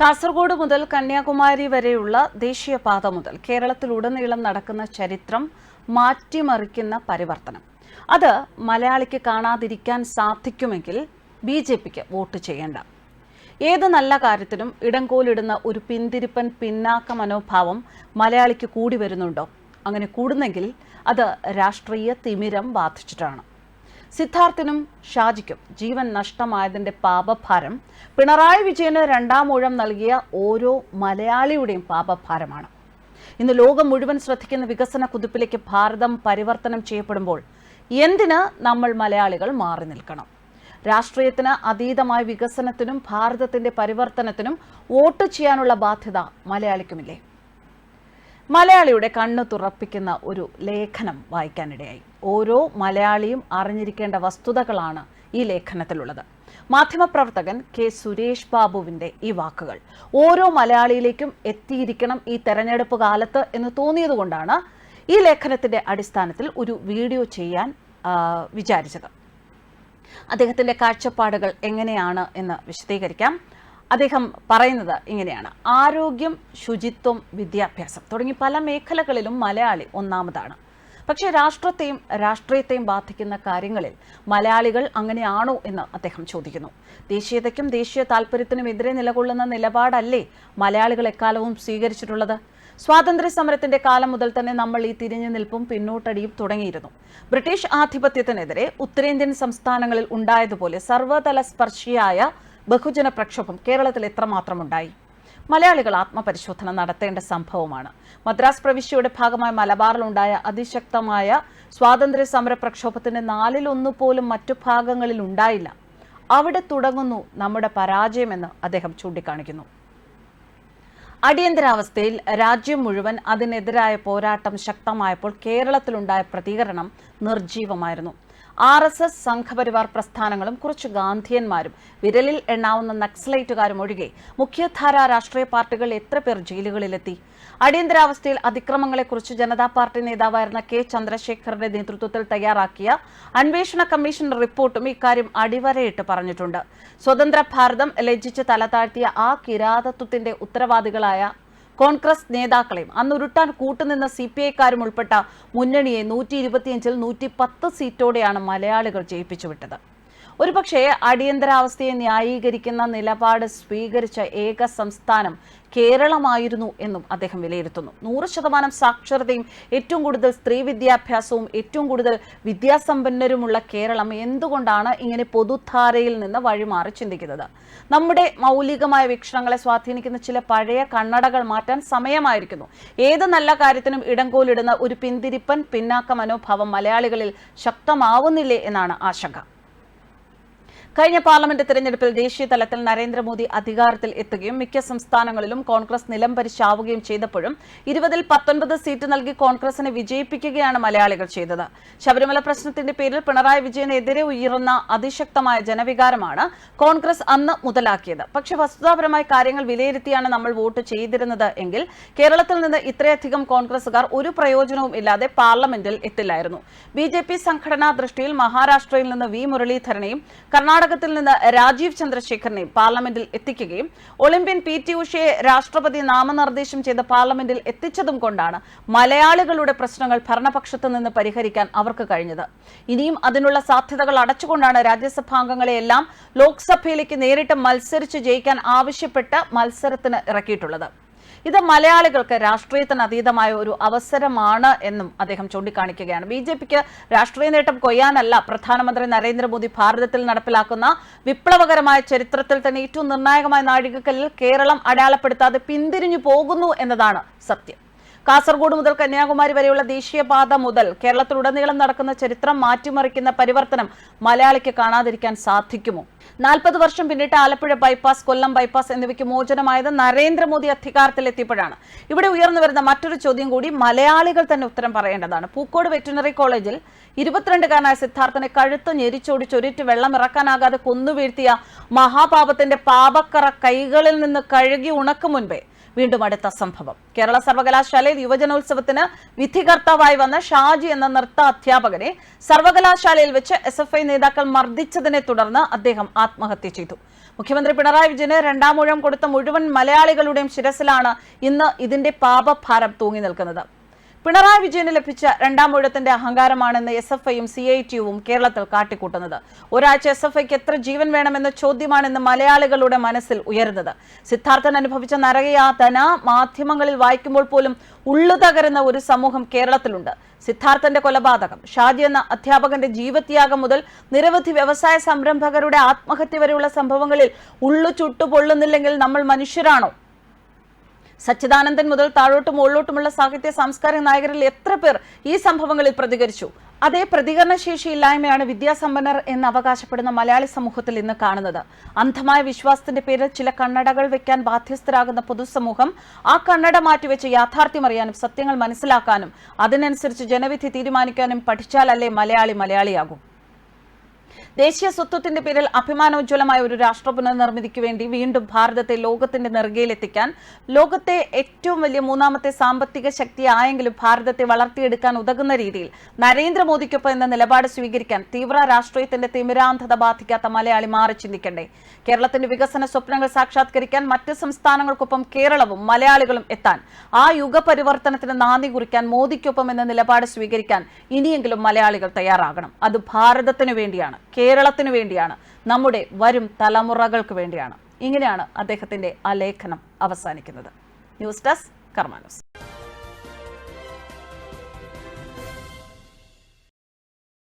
കാസർഗോഡ് മുതൽ കന്യാകുമാരി വരെയുള്ള ദേശീയപാത മുതൽ കേരളത്തിലുടനീളം നടക്കുന്ന ചരിത്രം മാറ്റിമറിക്കുന്ന പരിവർത്തനം. അത് മലയാളിക്ക് കാണാതിരിക്കാൻ സാധിക്കുമെങ്കിൽ ബി ജെ പിക്ക് വോട്ട് ചെയ്യേണ്ട. ഏത് നല്ല കാര്യത്തിനും ഇടംകോലിടുന്ന ഒരു പിന്തിരിപ്പൻ പിന്നാക്ക മനോഭാവം മലയാളിക്ക് കൂടി വരുന്നുണ്ടോ? അങ്ങനെ കൂടുന്നെങ്കിൽ അത് രാഷ്ട്രീയ തിമിരം ബാധിച്ചിട്ടാണ്. സിദ്ധാർത്ഥിനും ഷാജിക്കും ജീവൻ നഷ്ടമായതിന്റെ പാപഭാരം പിണറായി വിജയന് രണ്ടാം ഊഴം നൽകിയ ഓരോ മലയാളിയുടെയും പാപഭാരമാണ്. ഇന്ന് ലോകം മുഴുവൻ ശ്രദ്ധിക്കുന്ന വികസന കുതിപ്പിലേക്ക് ഭാരതം പരിവർത്തനം ചെയ്യപ്പെടുമ്പോൾ എന്തിന് നമ്മൾ മലയാളികൾ മാറി നിൽക്കണം? രാഷ്ട്രീയത്തിന് അതീതമായ വികസനത്തിനും ഭാരതത്തിന്റെ പരിവർത്തനത്തിനും വോട്ട് ചെയ്യാനുള്ള ബാധ്യത മലയാളിക്കുമില്ലേ? മലയാളിയുടെ കണ്ണ് തുറപ്പിക്കുന്ന ഒരു ലേഖനം വായിക്കാനിടയായി. ഓരോ മലയാളിയും അറിഞ്ഞിരിക്കേണ്ട വസ്തുതകളാണ് ഈ ലേഖനത്തിലുള്ളത്. മാധ്യമപ്രവർത്തകൻ കെ സുരേഷ് ബാബുവിന്റെ ഈ വാക്കുകൾ. ഓരോ മലയാളിയിലേക്കും എത്തിയിരിക്കണം ഈ തെരഞ്ഞെടുപ്പ് കാലത്ത് എന്ന് തോന്നിയതുകൊണ്ടാണ് ഈ ലേഖനത്തിന്റെ അടിസ്ഥാനത്തിൽ ഒരു വീഡിയോ ചെയ്യാൻ വിചാരിച്ചത്. അദ്ദേഹത്തിന്റെ കാഴ്ചപ്പാടുകൾ എങ്ങനെയാണ് എന്ന് വിശദീകരിക്കാം. അദ്ദേഹം പറയുന്നത് ഇങ്ങനെയാണ്. ആരോഗ്യം ശുചിത്വം വിദ്യാഭ്യാസം തുടങ്ങി പല മേഖലകളിലും മലയാളി ഒന്നാമതാണ്. പക്ഷേ രാഷ്ട്രത്തെയും രാഷ്ട്രീയത്തെയും ബാധിക്കുന്ന കാര്യങ്ങളിൽ മലയാളികൾ അങ്ങനെയാണോ എന്ന് അദ്ദേഹം ചോദിക്കുന്നു. ദേശീയതയ്ക്കും ദേശീയ താല്പര്യത്തിനും എതിരെ നിലകൊള്ളുന്ന നിലപാടല്ലേ മലയാളികൾ എക്കാലവും സ്വീകരിച്ചിട്ടുള്ളത്? സ്വാതന്ത്ര്യ സമരത്തിന്റെ കാലം മുതൽ തന്നെ നമ്മൾ ഈ തിരിഞ്ഞു നിൽപ്പും പിന്നോട്ടടിയും തുടങ്ങിയിരുന്നു. ബ്രിട്ടീഷ് ആധിപത്യത്തിനെതിരെ ഉത്തരേന്ത്യൻ സംസ്ഥാനങ്ങളിൽ ഉണ്ടായതുപോലെ സർവതല സ്പർശിയായ ബഹുജന പ്രക്ഷോഭം കേരളത്തിൽ എത്രമാത്രം ഉണ്ടായി മലയാളികൾ ആത്മപരിശോധന നടത്തേണ്ട സംഭവമാണ്. മദ്രാസ് പ്രവിശ്യയുടെ ഭാഗമായ മലബാറിലുണ്ടായ അതിശക്തമായ സ്വാതന്ത്ര്യ സമര പ്രക്ഷോഭത്തിന്റെ നാലിലൊന്നു പോലും മറ്റു ഭാഗങ്ങളിൽ ഉണ്ടായില്ല. അവിടെ തുടങ്ങുന്നു നമ്മുടെ പരാജയമെന്ന് അദ്ദേഹം ചൂണ്ടിക്കാണിക്കുന്നു. അടിയന്തരാവസ്ഥയിൽ രാജ്യം മുഴുവൻ അതിനെതിരായ പോരാട്ടം ശക്തമായപ്പോൾ കേരളത്തിലുണ്ടായ പ്രതികരണം നിർജീവമായിരുന്നു ആർ എസ് എസ് സംഘപരിവാർ പ്രസ്ഥാനങ്ങളും കുറച്ച് ഗാന്ധിയന്മാരും വിരലിൽ എണ്ണാവുന്ന നക്സലൈറ്റുകാരും ഒഴികെ മുഖ്യധാര രാഷ്ട്രീയ പാർട്ടികൾ എത്ര പേർ ജയിലുകളിലെത്തി? അടിയന്തരാവസ്ഥയിൽ അതിക്രമങ്ങളെക്കുറിച്ച് ജനതാ പാർട്ടി നേതാവായിരുന്ന കെ ചന്ദ്രശേഖറിന്റെ നേതൃത്വത്തിൽ തയ്യാറാക്കിയ അന്വേഷണ കമ്മീഷൻ റിപ്പോർട്ടും ഇക്കാര്യം അടിവരയിട്ട് പറഞ്ഞിട്ടുണ്ട്. സ്വതന്ത്ര ഭാരതം ലജ്ജിച്ച് തലതാഴ്ത്തിയ ആ കിരാതത്വത്തിന്റെ ഉത്തരവാദികളായ കോൺഗ്രസ് നേതാക്കളെയും. അന്ന് ഉരുട്ടാൻ കൂട്ടുനിന്ന സി പി ഐക്കാരും ഉൾപ്പെട്ട മുന്നണിയെ നൂറ്റി ഇരുപത്തിയഞ്ചിൽ നൂറ്റി പത്ത് സീറ്റോടെയാണ് മലയാളികൾ ജയിപ്പിച്ചു വിട്ടത് ഒരുപക്ഷെ അടിയന്തരാവസ്ഥയെ ന്യായീകരിക്കുന്ന നിലപാട് സ്വീകരിച്ച ഏക സംസ്ഥാനം കേരളമായിരുന്നു എന്നും അദ്ദേഹം വിലയിരുത്തുന്നു. നൂറ് ശതമാനം സാക്ഷരതയും ഏറ്റവും കൂടുതൽ സ്ത്രീ വിദ്യാഭ്യാസവും ഏറ്റവും കൂടുതൽ വിദ്യാസമ്പന്നരുമുള്ള കേരളം എന്തുകൊണ്ടാണ് ഇങ്ങനെ പൊതുധാരയിൽ നിന്ന് വഴിമാറി ചിന്തിക്കുന്നത്? നമ്മുടെ മൗലികമായ വീക്ഷണങ്ങളെ സ്വാധീനിക്കുന്ന ചില പഴയ കണ്ണടകൾ മാറ്റാൻ സമയമായിരിക്കുന്നു. ഏത് നല്ല കാര്യത്തിനും ഇടംകോലിടുന്ന ഒരു പിന്തിരിപ്പൻ പിന്നാക്ക മനോഭാവം മലയാളികളിൽ ശക്തമാവുന്നില്ലേ എന്നാണ് ആശങ്ക. കഴിഞ്ഞ പാർലമെന്റ് തെരഞ്ഞെടുപ്പിൽ ദേശീയ തലത്തിൽ നരേന്ദ്രമോദി അധികാരത്തിൽ എത്തുകയും മിക്ക സംസ്ഥാനങ്ങളിലും കോൺഗ്രസ് നിലം പരിശാവുകയും ചെയ്തപ്പോഴും ഇരുപതിൽ പത്തൊൻപത് സീറ്റ് നൽകി കോൺഗ്രസിനെ വിജയിപ്പിക്കുകയാണ് മലയാളികൾ ചെയ്തത്. ശബരിമല പ്രശ്നത്തിന്റെ പേരിൽ പിണറായി വിജയനെതിരെ ഉയർന്ന അതിശക്തമായ ജനവികാരമാണ് കോൺഗ്രസ് അന്ന് മുതലാക്കിയത്. പക്ഷേ വസ്തുതാപരമായ കാര്യങ്ങൾ വിലയിരുത്തിയാണ് നമ്മൾ വോട്ട് ചെയ്തിരുന്നത് എങ്കിൽ കേരളത്തിൽ നിന്ന് ഇത്രയധികം കോൺഗ്രസുകാർ ഒരു പ്രയോജനവും ഇല്ലാതെ പാർലമെന്റിൽ എത്തില്ലായിരുന്നു. ബി സംഘടനാ ദൃഷ്ടിയിൽ മഹാരാഷ്ട്രയിൽ നിന്ന് വി മുരളീധരനെയും കർണാടകത്തിൽ നിന്ന് രാജീവ് ചന്ദ്രശേഖറിനെ പാർലമെന്റിൽ എത്തിക്കുകയും ഒളിമ്പ്യൻ പി ടി ഉഷയെ രാഷ്ട്രപതി നാമനിർദ്ദേശം ചെയ്ത പാർലമെന്റിൽ എത്തിച്ചതും കൊണ്ടാണ് മലയാളികളുടെ പ്രശ്നങ്ങൾ ഭരണപക്ഷത്ത് നിന്ന് പരിഹരിക്കാൻ അവർക്ക് കഴിഞ്ഞത്. ഇനിയും അതിനുള്ള സാധ്യതകൾ അടച്ചുകൊണ്ടാണ് രാജ്യസഭാംഗങ്ങളെയെല്ലാം ലോക്സഭയിലേക്ക് നേരിട്ട് മത്സരിച്ച് ജയിക്കാൻ ആവശ്യപ്പെട്ട് മത്സരത്തിന് ഇറക്കിയിട്ടുള്ളത്. ഇത് മലയാളികൾക്ക് രാഷ്ട്രീയത്തിന് അതീതമായ ഒരു അവസരമാണ് എന്നും അദ്ദേഹം ചൂണ്ടിക്കാണിക്കുകയാണ്. ബി ജെ പിക്ക് രാഷ്ട്രീയ നേട്ടം കൊയ്യാനല്ല പ്രധാനമന്ത്രി നരേന്ദ്രമോദി ഭാരതത്തിൽ നടപ്പിലാക്കുന്ന വിപ്ലവകരമായ ചരിത്രത്തിൽ തന്നെ ഏറ്റവും നിർണായകമായ നാഴികക്കല്ലിൽ കേരളം അടയാളപ്പെടുത്താതെ പിന്തിരിഞ്ഞു പോകുന്നു എന്നതാണ് സത്യം. കാസർഗോഡ് മുതൽ കന്യാകുമാരി വരെയുള്ള ദേശീയപാത മുതൽ കേരളത്തിലുടനീളം നടക്കുന്ന ചരിത്രം മാറ്റിമറിക്കുന്ന പരിവർത്തനം മലയാളിക്ക് കാണാതിരിക്കാൻ സാധിക്കുമോ? നാൽപ്പത് വർഷം പിന്നിട്ട് ആലപ്പുഴ ബൈപ്പാസ് കൊല്ലം ബൈപ്പാസ് എന്നിവയ്ക്ക് മോചനമായത് നരേന്ദ്രമോദി അധികാരത്തിലെത്തിയപ്പോഴാണ്. ഇവിടെ ഉയർന്നു വരുന്ന മറ്റൊരു ചോദ്യം കൂടി മലയാളികൾ തന്നെ ഉത്തരം പറയേണ്ടതാണ്. പൂക്കോട് വെറ്റിനറി കോളേജിൽ ഇരുപത്തിരണ്ടുകാരനായ സിദ്ധാർത്ഥനെ കഴുത്ത് ഞെരിച്ചോടിച്ച് ഒരിറ്റ് വെള്ളം ഇറക്കാനാകാതെ കൊന്നു വീഴ്ത്തിയ മഹാപാപത്തിന്റെ പാപക്കറ കൈകളിൽ നിന്ന് കഴുകി ഉണക്കു മുൻപേ വീണ്ടും അടുത്ത സംഭവം. കേരള സർവകലാശാലയിൽ യുവജനോത്സവത്തിന് വിധികർത്താവായി വന്ന ഷാജി എന്ന നൃത്ത അധ്യാപകനെ സർവകലാശാലയിൽ വെച്ച് എസ് നേതാക്കൾ മർദ്ദിച്ചതിനെ തുടർന്ന് അദ്ദേഹം ആത്മഹത്യ ചെയ്തു. മുഖ്യമന്ത്രി പിണറായി വിജയന് രണ്ടാമൂഴം കൊടുത്ത മുഴുവൻ മലയാളികളുടെയും ശിരസിലാണ് ഇന്ന് ഇതിന്റെ പാപഭാരം തൂങ്ങി നിൽക്കുന്നത് പിണറായി വിജയന് ലഭിച്ച രണ്ടാം ഊഴത്തിന്റെ അഹങ്കാരമാണെന്ന് എസ് എഫ് ഐയും സി ഐ ടിയുവും കേരളത്തിൽ കാട്ടിക്കൂട്ടുന്നത്. ഒരാഴ്ച എസ് എഫ് ഐക്ക് എത്ര ജീവൻ വേണമെന്ന ചോദ്യമാണെന്ന് മലയാളികളുടെ മനസ്സിൽ ഉയരുന്നത്. സിദ്ധാർത്ഥൻ അനുഭവിച്ച നരകയാതന മാധ്യമങ്ങളിൽ വായിക്കുമ്പോൾ പോലും ഉള്ളു തകരുന്ന ഒരു സമൂഹം കേരളത്തിലുണ്ട്. സിദ്ധാർത്ഥന്റെ കൊലപാതകം ഷാജി എന്ന അധ്യാപകന്റെ ജീവത്യാഗം മുതൽ നിരവധി വ്യവസായ സംരംഭകരുടെ ആത്മഹത്യ വരെയുള്ള സംഭവങ്ങളിൽ ഉള്ളു ചുട്ടുപൊള്ളുന്നില്ലെങ്കിൽ നമ്മൾ മനുഷ്യരാണോ? സച്ചിദാനന്ദൻ മുതൽ താഴോട്ടും മുകളിലോട്ടുമുള്ള സാഹിത്യ സാംസ്കാരിക നായകരിൽ എത്ര പേർ ഈ സംഭവങ്ങളിൽ പ്രതികരിച്ചു? അതേ പ്രതികരണശേഷി ഇല്ലായ്മയാണ് വിദ്യാസമ്പന്നർ എന്ന് അവകാശപ്പെടുന്ന മലയാളി സമൂഹത്തിൽ ഇന്ന് കാണുന്നത്. അന്ധമായ വിശ്വാസത്തിന്റെ പേരിൽ ചില കണ്ണടകൾ വെക്കാൻ ബാധ്യസ്ഥരാകുന്ന പൊതുസമൂഹം ആ കണ്ണട മാറ്റിവെച്ച് യാഥാർത്ഥ്യം അറിയാനും സത്യങ്ങൾ മനസ്സിലാക്കാനും അതിനനുസരിച്ച് ജനവിധി തീരുമാനിക്കാനും പഠിച്ചാലല്ലേ മലയാളി മലയാളിയാകും. ദേശീയ സ്വത്വത്തിന്റെ പേരിൽ അഭിമാനോജ്വലമായ ഒരു രാഷ്ട്ര പുനർനിർമ്മിതിക്ക് വേണ്ടി വീണ്ടും ഭാരതത്തെ ലോകത്തിന്റെ നെറുകയിലെത്തിക്കാൻ ലോകത്തെ ഏറ്റവും വലിയ മൂന്നാമത്തെ സാമ്പത്തിക ശക്തിയായെങ്കിലും ഭാരതത്തെ വളർത്തിയെടുക്കാൻ ഉതകുന്ന രീതിയിൽ നരേന്ദ്രമോദിക്കൊപ്പം എന്ന നിലപാട് സ്വീകരിക്കാൻ തീവ്ര രാഷ്ട്രീയത്തിന്റെ തിമിരാന്ധത ബാധിക്കാത്ത മലയാളി മാറി ചിന്തിക്കണ്ടേ? കേരളത്തിന്റെ വികസന സ്വപ്നങ്ങൾ സാക്ഷാത്കരിക്കാൻ മറ്റ് സംസ്ഥാനങ്ങൾക്കൊപ്പം കേരളവും മലയാളികളും എത്താൻ ആ യുഗപരിവർത്തനത്തിന് നാന്ദി കുറിക്കാൻ മോദിക്കൊപ്പം എന്ന നിലപാട് സ്വീകരിക്കാൻ ഇനിയെങ്കിലും മലയാളികൾ തയ്യാറാകണം. അത് ഭാരതത്തിനു വേണ്ടിയാണ്. കേരളത്തിനു വേണ്ടിയാണ്. നമ്മുടെ വരും തലമുറകൾക്ക് വേണ്ടിയാണ്. ഇങ്ങനെയാണ് അദ്ദേഹത്തിന്റെ ആ ലേഖനം അവസാനിക്കുന്നത്. News desk കർമാനോസ്